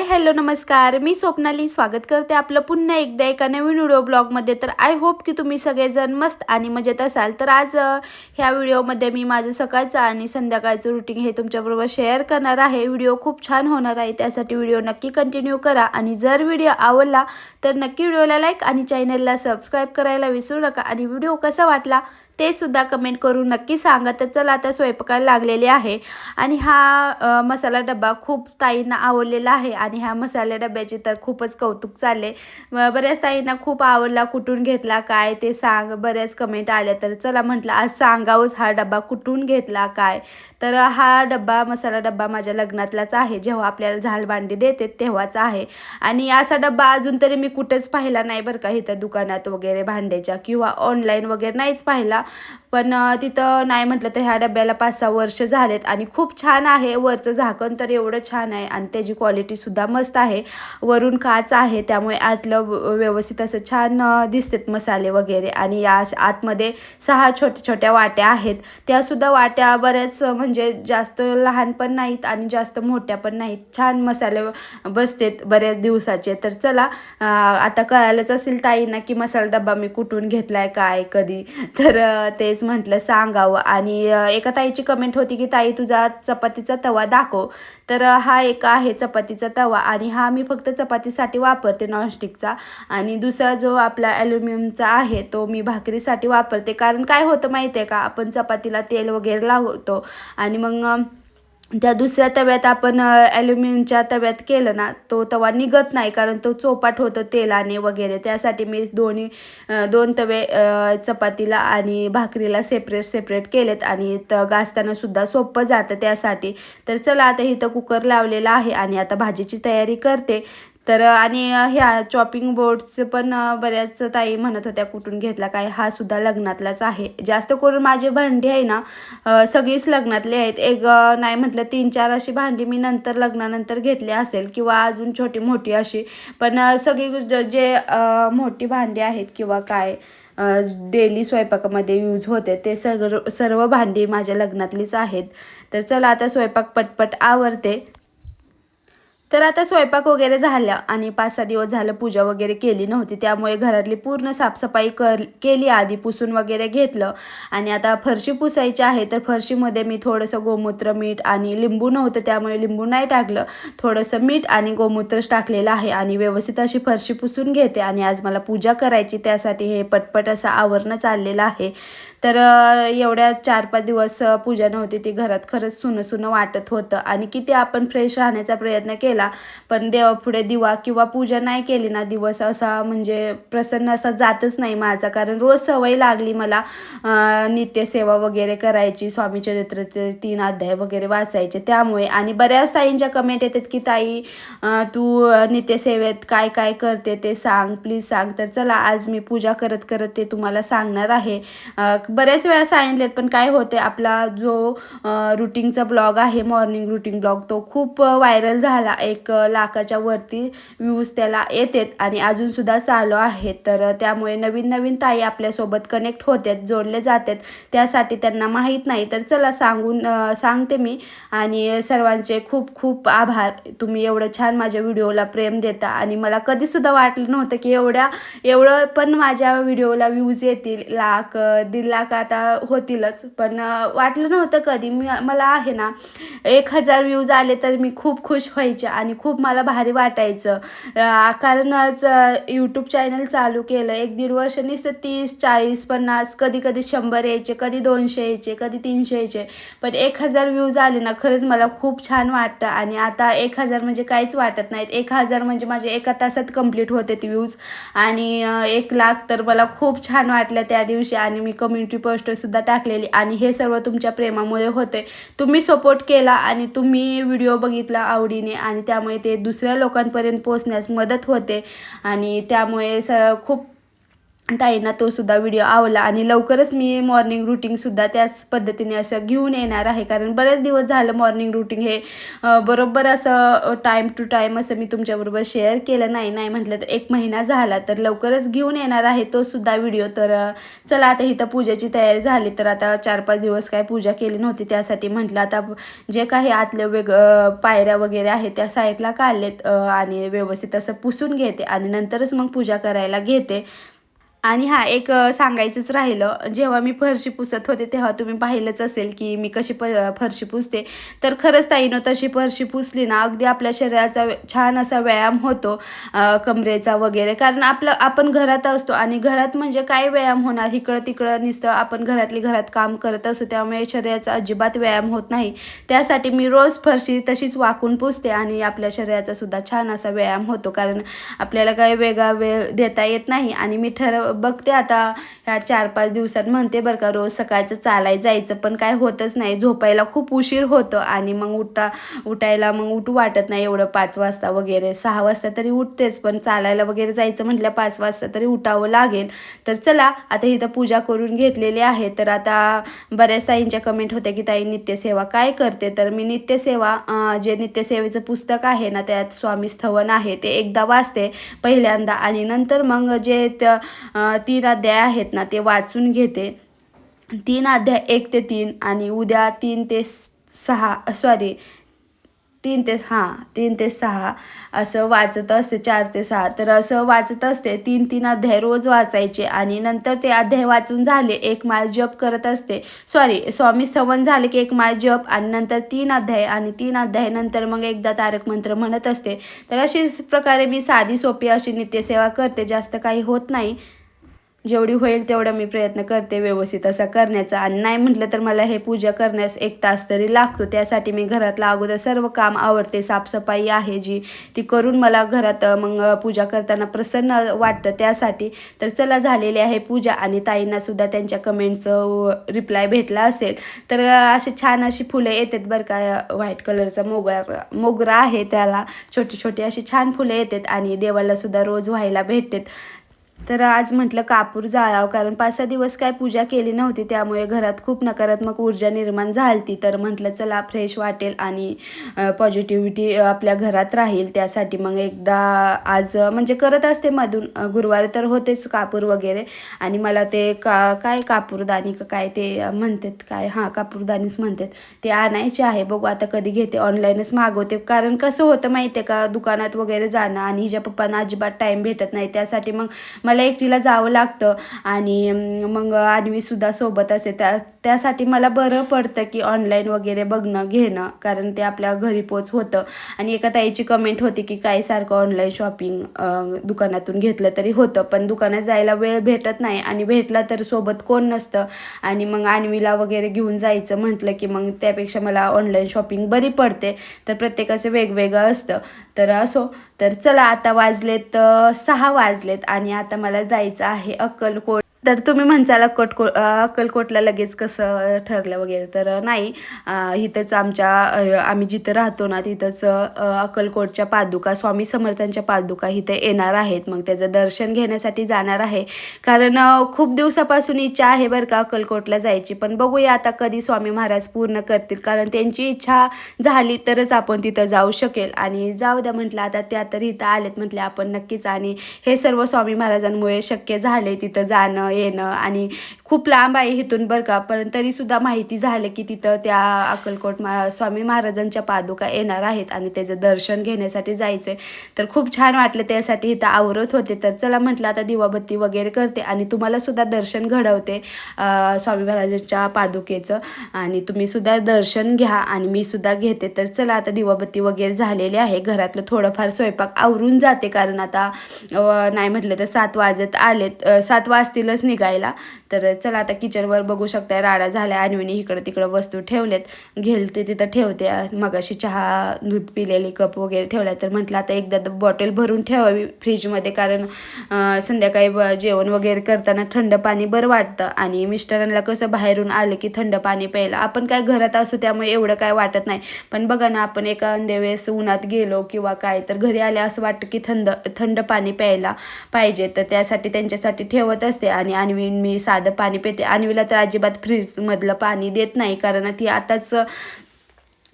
Hi hello नमस्कार. मी स्वप्नाली स्वागत करते आपलं पुन्हा एकदा एका नवीन व्हिडिओ ब्लॉगमध्ये. तर आय होप की तुम्ही सगळेजण मस्त आणि मजेत असाल. तर आज ह्या व्हिडिओमध्ये मी माझं सकाळचं आणि संध्याकाळचं रुटीन हे तुमच्याबरोबर शेअर करणार आहे. व्हिडिओ खूप छान होणार आहे. त्यासाठी व्हिडिओ नक्की कंटिन्यू करा. आणि जर व्हिडिओ आवडला तर नक्की व्हिडिओला लाईक आणि चॅनलला सबस्क्राईब करायला विसरू नका. आणि व्हिडिओ कसा वाटला ते सुद्धा कमेंट करून नक्की सांगा. तर चला आता स्वयंपाकाला लागलेले आहे. आणि हा मसाला डब्बा खूप ताईंना आवडलेला आहे. आणि ह्या मसाल्या डब्याचे तर खूपच कौतुक चालले. बऱ्याच ताईंना खूप आवडला कुठून घेतला काय ते सांग बऱ्याच कमेंट आल्या. तर चला म्हटलं आज सांगावंच हा डब्बा कुठून घेतला काय? तर हा डब्बा मसाला डब्बा माझ्या लग्नातलाच आहे. जेव्हा आपल्याला झालबांडी देते तेव्हाच आहे. आणि असा डब्बा अजून तरी मी कुठेच पाहिला नाही बरं का इथं दुकानात वगैरे भांड्याच्या किंवा ऑनलाईन वगैरे नाहीच पाहिला. पण तिथं नाही म्हटलं तर ह्या डब्याला पाच सहा वर्ष झालेत आणि खूप छान आहे वरचं झाकण तर एवढं छान आहे आणि त्याची क्वालिटीसुद्धा मस्त आहे. वरून काच आहे त्यामुळे आतलं व- व्यवस्थित असं छान दिसतात मसाले वगैरे आणि या आतमध्ये सहा छोट्या छोट्या वाट्या आहेत. त्यासुद्धा वाट्या बऱ्याच म्हणजे जास्त लहान पण नाहीत आणि जास्त मोठ्या पण नाहीत. छान मसाले बसतेत बऱ्याच दिवसाचे. तर चला आता कळायलाच असेल ताईंना की मसाला डबा मी कुठून घेतलाय काय कधी. तर तेच तेच म्हटलं सांगावं. आणि एका ताईची कमेंट होती की ताई तुझा चपातीचा तवा दाखव. तर हा एक आहे चपातीचा तवा आणि हा मी फक्त चपातीसाठी वापरते नॉनस्टिकचा. आणि दुसरा जो आपला ॲल्युमिनियमचा आहे तो मी भाकरीसाठी वापरते. कारण काय होतं माहिती आहे का आपण चपातीला तेल वगैरे लावतो आणि मग त्या दुसऱ्या तव्यात आपण ॲल्युमिनियमच्या तव्यात केलं ना तो तवा निघत नाही कारण तो चोपाट होतं तेलाने वगैरे. त्यासाठी मी दोन्ही दोन तवे चपातीला आणि भाकरीला सेपरेट सेपरेट केलेत आणि त गाजतानासुद्धा सोपं जातं त्यासाठी. तर चला आता इथं कुकर लावलेला आहे आणि आता भाजीची तयारी करते. तर आणि ह्या चॉपिंग बोर्डचं पण बऱ्याच ताई म्हणत होत्या कुठून घेतला काय हा सुद्धा लग्नातलाच आहे. जास्त करून माझी भांडी आहे ना सगळीच लग्नातली आहेत. एक नाही म्हटलं तीन चार अशी भांडी मी नंतर लग्नानंतर घेतली असेल किंवा अजून छोटी मोठी अशी. पण सगळी जे मोठी भांडी आहेत किंवा काय डेली स्वयंपाकामध्ये यूज होते ते सगळं सर्व भांडी माझ्या लग्नातलीच आहेत. तर चला आता स्वयंपाक पटपट आवरते. तर आता स्वयंपाक वगैरे झाला आणि पाच सहा दिवस झालं पूजा वगैरे केली नव्हती. त्यामुळे घरातली पूर्ण साफसफाई कर केली आधी पुसून वगैरे घेतलं. आणि आता फरशी पुसायची आहे तर फरशीमध्ये मी थोडंसं गोमूत्र मीठ आणि लिंबू नव्हतं त्यामुळे लिंबू नाही टाकलं. थोडंसं मीठ आणि गोमूत्रच टाकलेलं आहे आणि व्यवस्थित अशी फरशी पुसून घेते. आणि आज मला पूजा करायची त्यासाठी हे पटपट असं आवरणं चाललेलं आहे. तर एवढ्या चार पाच दिवस पूजा नव्हती. ती घरात खरंच सुनं सुनं वाटत होतं. आणि किती आपण फ्रेश राहण्याचा प्रयत्न केला पण देवापुढे दिवा किंवा पूजा नाही केली ना दिवस असा म्हणजे प्रसन्न असा जातच नाही माझा. कारण रोज सवय लागली मला नित्यसेवा वगैरे करायची स्वामी चरित्राचे तीन अध्याय वगैरे वाचायचे. त्यामुळे आणि बऱ्याच ताईंच्या कमेंट येतात की ताई तू नित्यसेवेत काय काय करते ते सांग प्लीज सांग. तर चला आज मी पूजा करत करत ते तुम्हाला सांगणार आहे. बऱ्याच वेळा सांगितलेत पण काय होते आपला जो रुटीनचा ब्लॉग आहे मॉर्निंग रुटीन ब्लॉग तो खूप व्हायरल झाला एक लाखाच्या वरती व्ह्यूज त्याला येतात आणि अजूनसुद्धा चालू आहेत. तर त्यामुळे नवीन नवीन ताई आपल्यासोबत कनेक्ट होतात जोडले जातात त्यासाठी त्यांना माहीत नाही. तर चला सांगून सांगते मी. आणि सर्वांचे खूप खूप आभार. तुम्ही एवढं छान माझ्या व्हिडिओला प्रेम देता आणि मला कधीसुद्धा वाटलं नव्हतं की एवढ्या एवढं पण माझ्या व्हिडिओला व्ह्यूज येतील. लाख दीड लाख आता होतीलच. पण वाटलं नव्हतं कधी. मी मला आहे ना एक हजार व्ह्यूज आले तर मी खूप खुश व्हायचे. आणि खूप मला भारी वाटायचं. कारणच कारण आज यूट्यूब चॅनल चालू केलं. एक दीड वर्षांनीच तर तीस चाळीस पन्नास कधी कधी शंभर यायचे कधी दोनशे यायचे कधी तीनशे यायचे. पण एक हजार व्ह्यूज आले ना खरंच मला खूप छान वाटतं. आणि आता एक हजार म्हणजे काहीच वाटत नाहीत. एक हजार म्हणजे माझे एका तासात कंप्लीट होते ते व्ह्यूज आणि एक लाख तर मला खूप छान वाटलं त्या दिवशी. आणि मी कम्युनिटी पोस्टरसुद्धा टाकलेली. आणि हे सर्व तुमच्या प्रेमामुळे होते तुम्ही सपोर्ट केला आणि तुम्ही व्हिडिओ बघितला आवडीने. आणि त्यामुळे ते दुसऱ्या लोकांपर्यंत पोचण्यास मदत होते. आणि त्यामुळे स खूप ताईंना तो सुद्धा व्हिडिओ आवडला. आणि लवकरच मी मॉर्निंग रुटीनसुद्धा त्याच पद्धतीने असं घेऊन येणार आहे. कारण बरेच दिवस झालं मॉर्निंग रुटीन हे बरोबर असं टाईम टू टाईम असं मी तुमच्याबरोबर शेअर केलं नाही. नाही म्हटलं तर एक महिना झाला तर लवकरच घेऊन येणार आहे तो सुद्धा व्हिडिओ तर चला आता इथं पूजेची तयारी झाली तर आता चार पाच दिवस काय पूजा केली नव्हती त्यासाठी म्हटलं आता जे काही आतले वेग पायऱ्या वगैरे आहेत त्या साईडला काढलेत आणि व्यवस्थित असं पुसून घेते. आणि नंतरच मग पूजा करायला घेते. आणि हा एक सांगायचंच राहिलं. जेव्हा मी फरशी पुसत होते तेव्हा तुम्ही पाहिलंच असेल की मी कशी प फरशी पुसते. तर खरंच ताईनं तशी फरशी पुसली ना अगदी आपल्या शरीराचा छान असा व्यायाम होतो कमरेचा वगैरे. कारण आपलं आपण घरात असतो आणि घरात म्हणजे काय व्यायाम होणार? इकडं तिकडं नुसतं आपण घरातली घरात काम करत असतो त्यामुळे शरीराचा अजिबात व्यायाम होत नाही. त्यासाठी मी रोज फरशी तशीच वाकून पुसते आणि आपल्या शरीराचा सुद्धा छान असा व्यायाम होतो. कारण आपल्याला काही वेगळा वेळ देता येत नाही आणि मी ठरव बघते आता ह्या चार पाच दिवसात म्हणते बरं का रोज सकाळचं चालाय जायचं पण काय होतच नाही. झोपायला खूप उशीर होतं आणि मग उठा उठायला मग उठू वाटत नाही एवढं पाच वाजता वगैरे. सहा वाजता तरी उठतेच पण चालायला वगैरे जायचं म्हटलं पाच वाजता तरी उठावं लागेल. तर चला आता इथं पूजा करून घेतलेली आहे. तर आता बऱ्याच ताईंच्या कमेंट होत्या की ताई नित्यसेवा काय करते? तर मी नित्यसेवा जे नित्यसेवेचं पुस्तक आहे ना त्यात स्वामी स्थवन आहे ते एकदा वाचते पहिल्यांदा. आणि नंतर मग जे त- तीन अध्याय आहेत ना ते वाचून घेते. तीन अध्याय एक ते तीन आणि उद्या तीन ते सहा सॉरी तीन ते हां तीन ते सहा असं वाचत असते चार ते सहा. तर असं वाचत असते तीन तीन अध्याय रोज वाचायचे आणि नंतर ते अध्याय वाचून झाले एक माळ जप करत असते. सॉरी स्वामी सवन झाले की एक माळ जप आणि नंतर तीन अध्याय आणि तीन अध्याय नंतर मग एकदा तारक मंत्र म्हणत असते. तर अशीच प्रकारे मी साधी सोपी अशी नित्यसेवा करते जास्त काही होत नाही. जेवढी होईल तेवढा मी प्रयत्न करते व्यवस्थित असा करण्याचा. आणि नाही म्हटलं तर मला हे पूजा करण्यास एक तास तरी लागतो. त्यासाठी मी घरातलं अगोदर सर्व काम आवडते साफसफाई आहे जी ती करून मला घरात मग पूजा करताना प्रसन्न वाटतं. त्यासाठी तर चला झालेली आहे पूजा. आणि ताईंना सुद्धा त्यांच्या कमेंटचं रिप्लाय भेटला असेल तर असे अशी छान अशी फुलं येतात बरं का. व्हाईट कलरचा मोगरा मोगरा आहे त्याला. छोटे छोटे अशी छान फुलं येतात. आणि देवाला सुद्धा रोज व्हायला भेटतात. तर आज म्हटलं कापूर जाळावं कारण पाच सहा दिवस काय पूजा केली नव्हती त्यामुळे घरात खूप नकारात्मक ऊर्जा निर्माण झाली तर म्हटलं चला फ्रेश वाटेल आणि पॉझिटिव्हिटी आपल्या घरात राहील. त्यासाठी मग एकदा आज म्हणजे करत असते मधून गुरुवारी तर होतेच कापूर वगैरे. आणि मला ते का काय कापूरदानी का काय ते म्हणतात काय हां कापूरदानीच म्हणतात. ते आणायचे आहे बघू आता कधी घेते. ऑनलाईनच मागवते. कारण कसं होतं माहिती आहे का दुकानात वगैरे जाणं आणि हिच्या पप्पांना अजिबात टाईम भेटत नाही. त्यासाठी मग मला एकटीला जावं लागतं आणि मग अन्वीसुद्धा सोबत असे. त्या त्यासाठी मला बरं पडतं की ऑनलाईन वगैरे बघणं घेणं कारण ते आपल्या घरी पोच होतं. आणि एका ताईची कमेंट होती की काय सारखं ऑनलाईन शॉपिंग दुकानातून घेतलं तरी होतं. पण दुकानात जायला वेळ भेटत नाही आणि भेटला तर सोबत कोण नसतं. आणि मग आणवीला वगैरे घेऊन जायचं म्हटलं की मग त्यापेक्षा मला ऑनलाईन शॉपिंग बरी पडते. तर प्रत्येकाचं वेगवेगळं असतं. तर असो. तर चला आता वाजलेत सहा वाजलेत आणि आता मला जायचं आहे अक्कलकोट. तर तुम्ही म्हणसाल अक्कलको अक्कलकोटला लगेच कसं ठरलं वगैरे. तर नाही इथंच आमच्या आम्ही जिथं राहतो ना तिथंच अक्कलकोटच्या पादुका स्वामी समर्थांच्या पादुका इथे येणार आहेत. मग त्याचं दर्शन घेण्यासाठी जाणार आहे. कारण खूप दिवसापासून इच्छा आहे बरं का अक्कलकोटला जायची. पण बघूया आता कधी स्वामी महाराज पूर्ण करतील. कारण त्यांची इच्छा झाली तरच आपण तिथं जाऊ शकेल. आणि जाऊ द्या म्हटलं आता त्या तर इथं आलेत म्हटले आपण नक्कीच. आणि हे सर्व स्वामी महाराजांमुळे शक्य झाले तिथं जाणं येणं आणि खूप लांब आहे इथून बरं का पण तरीसुद्धा माहिती झालं की तिथं त्या अक्कलकोट मा स्वामी महाराजांच्या पादुका येणार आहेत आणि त्याचं दर्शन घेण्यासाठी जायचं आहे तर खूप छान वाटलं त्यासाठी इथं आवरत होते. तर चला म्हटलं आता दिवाबत्ती वगैरे करते आणि तुम्हाला सुद्धा दर्शन घडवते स्वामी महाराजांच्या पादुकेचं. आणि तुम्ही सुद्धा दर्शन घ्या आणि मी सुद्धा घेते. तर चला आता दिवाबत्ती वगैरे झालेली आहे. घरातलं थोडंफार स्वयंपाक आवरून जाते कारण आता नाही म्हटलं तर सात वाजत आलेत सात वाजतीलच निघायला. तर चला आता किचनवर बघू शकताय राडा झाल्या आणवीने इकडं तिकडं वस्तू ठेवलेत. घेल ते तिथं ठेवते मगाशी चहा दूध पिलेली कप वगैरे ठेवला तर म्हटलं आता एकदा बॉटल भरून ठेवावी फ्रीजमध्ये कारण संध्याकाळी जेवण वगैरे करताना थंड पाणी बरं वाटतं. आणि मिस्टरांना कसं बाहेरून आलं की थंड पाणी प्यायला. आपण काय घरात असू त्यामुळे एवढं काय वाटत नाही. पण बघा ना आपण एका वेळेस उन्हात गेलो किंवा काय तर घरी आले असं वाटतं की थंड थंड पाणी प्यायला पाहिजे. तर त्यासाठी त्यांच्यासाठी ठेवत असते. आणि आणवी मी साधं पाणी पिते. आणवीला तर अजिबात फ्रीजमधलं पाणी देत नाही. कारण ती आताच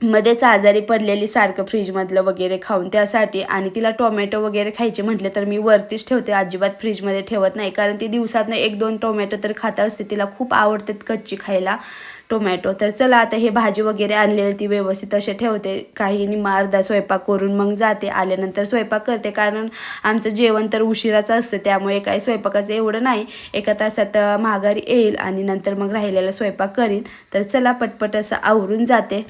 मध्येच आजारी पडलेली सारखं फ्रीजमधलं वगैरे खाऊन त्यासाठी. आणि तिला टोमॅटो वगैरे खायचे म्हटले तर मी वरतीच ठेवते. अजिबात फ्रीजमध्ये ठेवत नाही. कारण ती दिवसातनं एक दोन टोमॅटो तर खात असते. तिला खूप आवडतात कच्ची खायला. टोमॅटो. तर चला आता हे भाजी वगैरे आणलेली ती व्यवस्थित असे ठेवते. काही निम्मा अर्धा स्वयंपाक करून मग जाते. आल्यानंतर स्वयंपाक करते. कारण आमचं जेवण तर उशिराचं असतं. त्यामुळे काही स्वयंपाकाचं एवढं नाही. एका तासात माघारी येईल आणि नंतर मग राहिलेला स्वयंपाक करीन. तर चला पटपट असं आवरून जाते.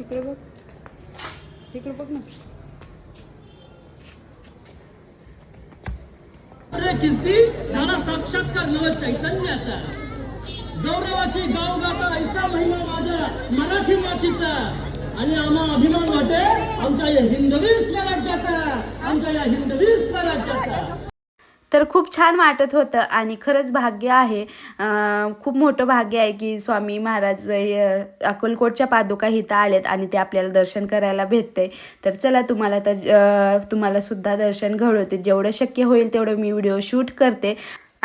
इकडे बघ. इकडे बघ ना. कीर्ती झाला साक्षात्कार नव चैतन्याचा. गौरवाची गाव गाता ऐसा महिमा माझा मराठी मातीचा. आणि आम्हा अभिमान वाटे आमच्या या हिंदवी स्वराज्याचा. आमच्या या हिंदवी स्वराज्याचा. तर खूप छान वाटत होतं आणि खरंच भाग्य आहे. खूप मोठं भाग्य आहे की स्वामी महाराज अकोलकोटच्या पादुका इथं आलेत आणि ते आपल्याला दर्शन करायला भेटते. तर चला तुम्हाला तर तुम्हाला सुद्धा दर्शन घडवते. जेवढं शक्य होईल तेवढं मी व्हिडिओ शूट करते.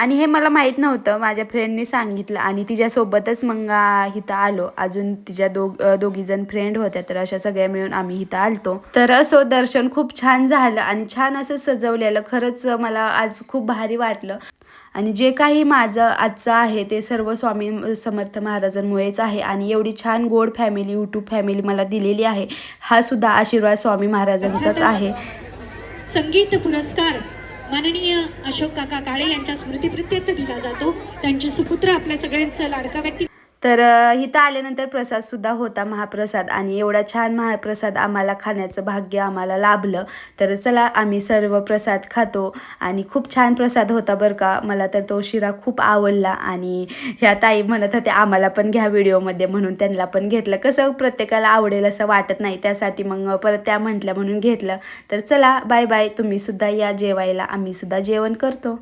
आणि हे मला माहीत नव्हतं. माझ्या फ्रेंडने सांगितलं आणि तिच्यासोबतच मग इथं आलो. अजून तिच्या दोघ दोघीजण फ्रेंड होत्या तर अशा सगळ्या मिळून आम्ही इथं आलतो. तर असो दर्शन खूप छान झालं आणि छान असं सजवलेलं. खरंच मला आज खूप भारी वाटलं. आणि जे काही माझं आजचं आहे ते सर्व स्वामी समर्थ महाराजांमुळेच आहे. आणि एवढी छान गोड फॅमिली यूट्यूब फॅमिली मला दिलेली आहे. हा सुद्धा आशीर्वाद स्वामी महाराजांचाच आहे. संगीत पुरस्कार. माननीय अशोक काका काळे यांच्या स्मृतीप्रित्यर्थ दिला जातो. त्यांचे सुपुत्र आपल्या सगळ्यांचं लाडका व्यक्ती तर इथं आल्यानंतर प्रसाद सुद्धा होता महाप्रसाद आणि एवढा छान महाप्रसाद आम्हाला खाण्याचं भाग्य आम्हाला लाभलं. तर चला आम्ही सर्व प्रसाद खातो आणि खूप छान प्रसाद होता बरं का. मला तर तो शिरा खूप आवडला आणि ह्या ताई म्हणत होत्या आम्हाला पण घ्या व्हिडिओमध्ये म्हणून त्यांना पण घेतलं. कसं प्रत्येकाला आवडेल असं वाटत नाही. त्यासाठी मग परत त्या म्हटल्या म्हणून घेतलं. तर चला बाय बाय. तुम्ही सुद्धा या जेवायला. आम्ही सुद्धा जेवण करतो.